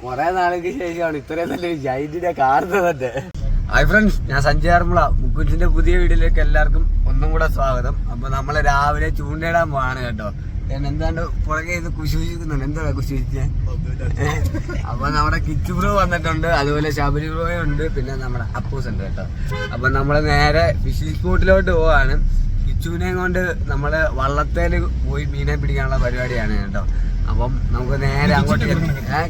കൊറേ നാൾക്ക് ശേഷമാണ് ഇത്രയും നല്ലൊരു ജൈന്റിനെ കാണുന്നത് ഹായ് ഫ്രണ്ട്സ് ഞാൻ സഞ്ചാർമുള മുക്കുറ്റിന്റെ പുതിയ വീഡിയോയിലേക്ക് എല്ലാവർക്കും ഒന്നും കൂടെ സ്വാഗതം. അപ്പൊ നമ്മൾ രാവിലെ ചൂണ്ടയിടാൻ പോവാണ് കേട്ടോ. ഞാൻ എന്താണ്ട് പുറകെ ഇത് കുശിക്കുന്നുണ്ട്. എന്താ കുശിച്ചേ അപ്പൊ നമ്മുടെ കിച്ചു ബ്രോ വന്നിട്ടുണ്ട്. അതുപോലെ ശബരി ബ്രോയും ഉണ്ട്. പിന്നെ നമ്മുടെ അപ്പൂസ് ഉണ്ട് കേട്ടോ. അപ്പൊ നമ്മൾ നേരെ ഫിഷിംഗ് സ്പോട്ടിലോട്ട് പോവാണ്. കിച്ചുവിനെ കൊണ്ട് നമ്മൾ വള്ളത്തേൽ പോയി മീനെ പിടിക്കാനുള്ള പരിപാടിയാണ് കേട്ടോ. അപ്പം നമുക്ക് നേരെ അങ്ങോട്ട്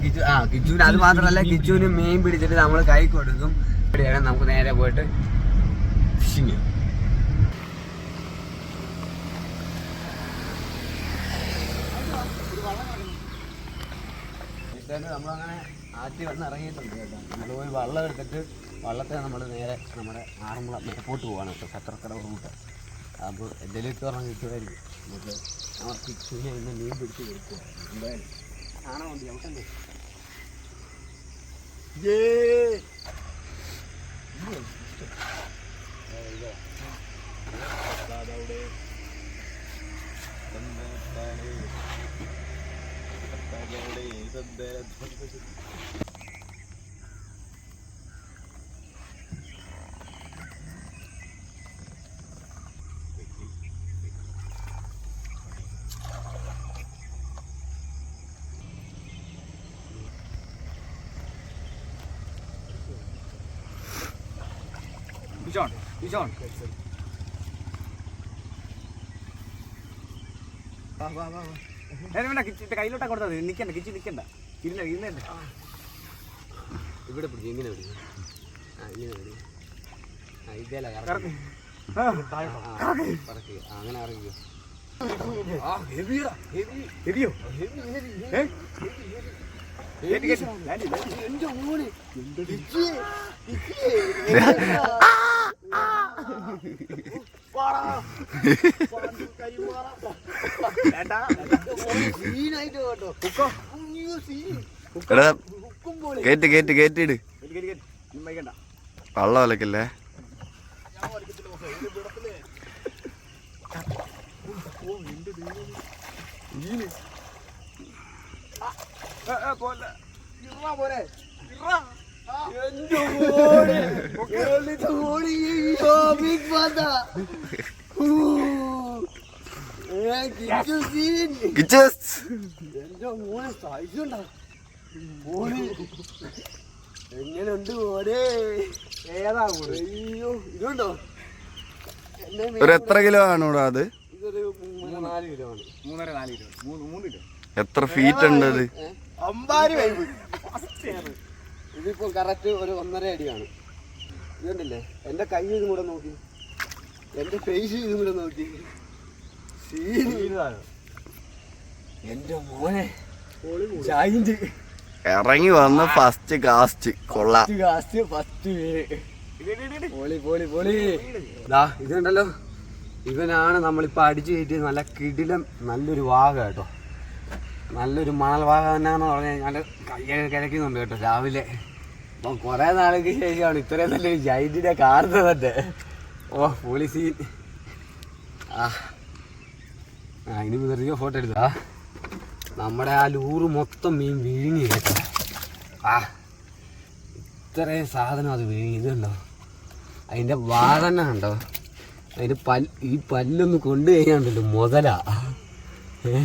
കിച്ചു ആ കിച്ചുവിന് അത് മാത്രമല്ല കിച്ചുവിന് മീൻ പിടിച്ചിട്ട് നമ്മൾ കൈ കൊടുക്കും. ഇവിടെയാണ് നമുക്ക് നേരെ പോയിട്ട് ഫിഷിങ് നമ്മളങ്ങനെ ആറ്റി വന്ന് ഇറങ്ങിയിട്ടുണ്ട് കേട്ടോ നമ്മൾ പോയി വള്ളം എടുത്തിട്ട് വള്ളത്തെ നമ്മൾ നേരെ നമ്മുടെ ആറന്മുള മേപ്പോട്ട് പോവാണ് കേട്ടോ ചത്രക്കട റൂട്ട് അപ്പോൾ എന്തെങ്കിലും പറഞ്ഞാൽ കിട്ടുമായിരിക്കും നമുക്ക് ആ കിച്ചുവിനെ ഇന്ന് മീൻ പിടിച്ച് കൊടുക്കുക കാണാൻ വേണ്ടി അവിടെ Bishon, Bijon, bijon. Vah vah vah vah. വേണ്ട കിച്ചിന്റെ കയ്യിലോട്ടാ കൊടുത്തത്. നിക്കണ്ട കിച്ചി നിക്കണ്ട. ഇരുന്ന ഇല്ല ഇവിടെ പിടിക്കും ഇങ്ങനെ പിടിക്കും ആ ഇങ്ങനെ പിടിക്കും ആ ഇതേല കറക്ക്. പറക്കുക അങ്ങനെ ഇറങ്ങിയോ എന്റെ ഏ? കേറ്റി, എടാ കേറ്റ് കേറ്റ് കേറ്റിട്. വള്ളം ഏ, പോലെ. എങ്ങനെയുണ്ട് ഏതാ അയ്യോ ഇതുണ്ടോ? ഒരു എത്ര കിലോ ആണോടാ അത്? ഇതൊരു മൂന്ന് നാല് കിലോ ആണ്. മൂന്ന് കിലോ. എത്ര ഫീറ്റ് ഉണ്ട് അത് അമ്പാരി വൈബ് ഇതിപ്പോ കറക്റ്റ് ഒരു ഒന്നര അടിയാണ്. ഇതുണ്ടല്ലേ? എന്റെ കൈ ഇതും കൂടെ നോക്കി. എന്റെ ഫേസ് ഇതും കൂടെ നോക്കി. എന്റെ മോനെ ജായിന്റ് ഇറങ്ങി വന്ന ഫസ്റ്റ് കാസ്റ്റ് കൊള്ളാം. ഫസ്റ്റ് കാസ്റ്റ് ഫസ്റ്റ് പേര് പോളി പോളി പോളി. ദാ ഇതുണ്ടല്ലോ. ഇവനാണ് നമ്മളിപ്പോ അടിച്ചു കയറ്റി നല്ല കിടിലം നല്ലൊരു വാഗ കേട്ടോ. നല്ലൊരു മണൽ വാഗ തന്നെ പറഞ്ഞാൽ കഴിഞ്ഞാൽ കയ്യൊക്കെ കിടക്കുന്നുണ്ട് കേട്ടോ രാവിലെ. കുറേ നാൾക്ക് ശേഷമാണ് ഇത്രയും നല്ലൊരു കാർന്ന് തന്നെ. ഓ പോളിസി ആ. ഇനി വെറുതെ ഫോട്ടോ എടുത്താ. നമ്മുടെ ആ ലൂറ് മൊത്തം മീൻ വിഴുങ്ങി കേട്ടോ. ആ. ഇത്രയും സാധനം അത് വിഴുങ്ങി ഇതുണ്ടോ അതിന്റെ വാതന ഉണ്ടോ അതിന്റെ പൽ ഈ പല്ലൊന്ന് കൊണ്ടു കഴിഞ്ഞാണ്ടല്ലോ മുതലാ. ഏ?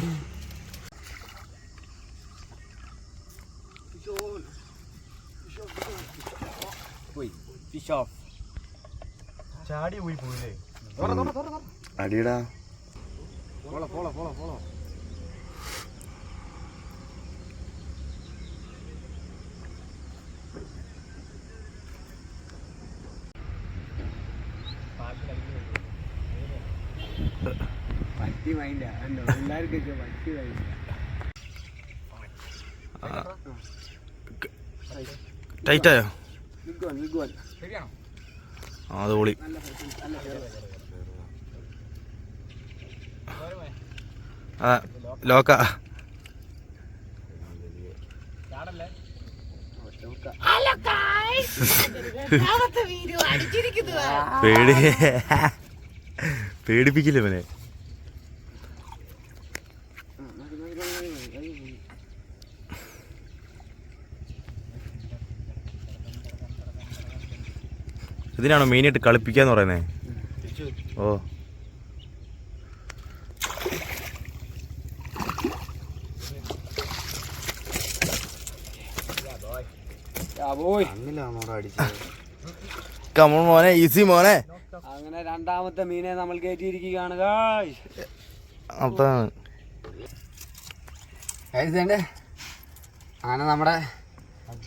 പോയി ഫിഷ് ഓഫ് ചാടി പോയി പോയില്ലേ അടിയടാ പോളോ പോളോ പോളോ പോളോ പറ്റി മൈൻഡാ എല്ലാവർക്കൊക്കെ പറ്റി മൈൻഡാ ടൈറ്റായോ അത് പൊളി. ആ ലോക്ക. പേടി. പേടിപ്പിക്കില്ല ഇവനെ? ഇതിനാണോ മെയിനായിട്ട് കളിപ്പിക്കാന്ന് പറയുന്നത് ഓ. കമോൺ മോനെ ഈസി മോനെ. അങ്ങനെ രണ്ടാമത്തെ മീനെ നമ്മൾ കയറ്റിയിരിക്കുകയാണ്. അതാണ്. അങ്ങനെ നമ്മുടെ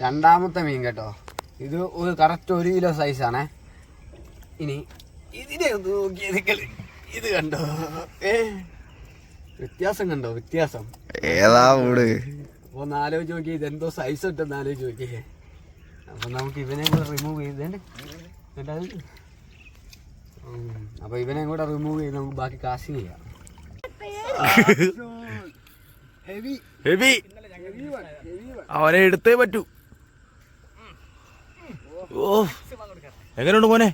രണ്ടാമത്തെ മീൻ കേട്ടോ. ഇത് ഒരു കറക്റ്റ് ഒരു കിലോ സൈസാണേ ഇനി ഇതിനെ നോക്കിയ നിങ്ങൾ ഇത് കണ്ടോ? ഏ? വ്യത്യാസം കണ്ടോ? വ്യത്യാസം. ഏതാ വീട് അപ്പൊ ഒന്ന് ആലോചിച്ച് നോക്കി ഇതെന്തോ സൈസ് ഉണ്ടെന്ന് ആലോചിച്ച് നോക്കിയേ അപ്പൊ നമുക്ക് ഇവനെ കൂടെ റിമൂവ് ചെയ്തേണ്ട അപ്പൊ ഇവനെ കൂടെ റിമൂവ് ചെയ്ത് നമുക്ക് ബാക്കി കാശിങ് ചെയ്യാം. ഹെവി ഹെവി അവനെ എടുത്തേ പറ്റൂ. ഓ. എങ്ങനെയുണ്ട് മോനെ?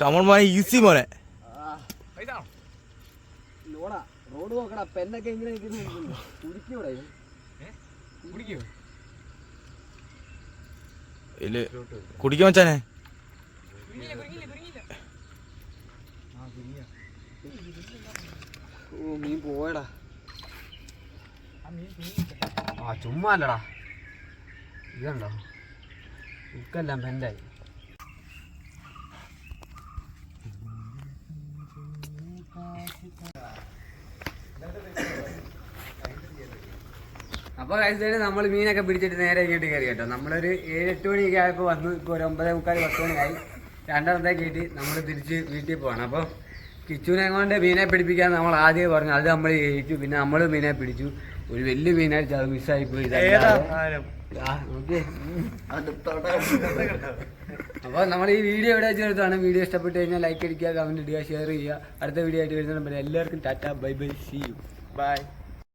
കമോൺ മോനെ ഈസി മോനെ ലോടാ റോഡ് നോക്കടാ പെണ്ണൊക്കെ എങ്ങനെ കുടിക്കൂടെ കുടിക്കോ ഇല്ല. കുടിക്കാൻ വെച്ചാനെ ഓ മീൻ പോയടാ. ആ ചുമ്മാ അല്ലടാ. ഇതുണ്ടോ? ഉക്കെല്ലാം ബെൻഡായി അപ്പോൾ കഴിച്ചതിന് നമ്മൾ മീനൊക്കെ പിടിച്ചിട്ട് നേരെ ഇങ്ങോട്ട് കയറി കേട്ടോ. നമ്മളൊരു ഏഴ് എട്ട് മണിയൊക്കെ ആയപ്പോൾ വന്നു ഇപ്പോൾ ഒരു ഒമ്പതേ മുക്കാൽ പത്ത് മണിയായി. രണ്ടാമത്തെ കയറ്റി നമ്മൾ തിരിച്ച് വീട്ടിൽ പോകണം അപ്പോൾ കിച്ചുവിനെ കൊണ്ട് മീനെ പിടിപ്പിക്കാൻ നമ്മൾ ആദ്യം പറഞ്ഞു അത് നമ്മൾ ജയിച്ചു. പിന്നെ നമ്മൾ മീനെ പിടിച്ചു. ഒരു വലിയ മീനായിട്ട് അത് മിസ്സായി പോയി. അപ്പോൾ നമ്മൾ ഈ വീഡിയോ എവിടെ ചേർത്താണ് വീഡിയോ ഇഷ്ടപ്പെട്ട് കഴിഞ്ഞാൽ ലൈക്ക് അടിക്കുക കമന്റ് ഇടുക ഷെയർ ചെയ്യുക. അടുത്ത വീഡിയോ ആയിട്ട് വരുന്ന എല്ലാവർക്കും tata bye bye see you bye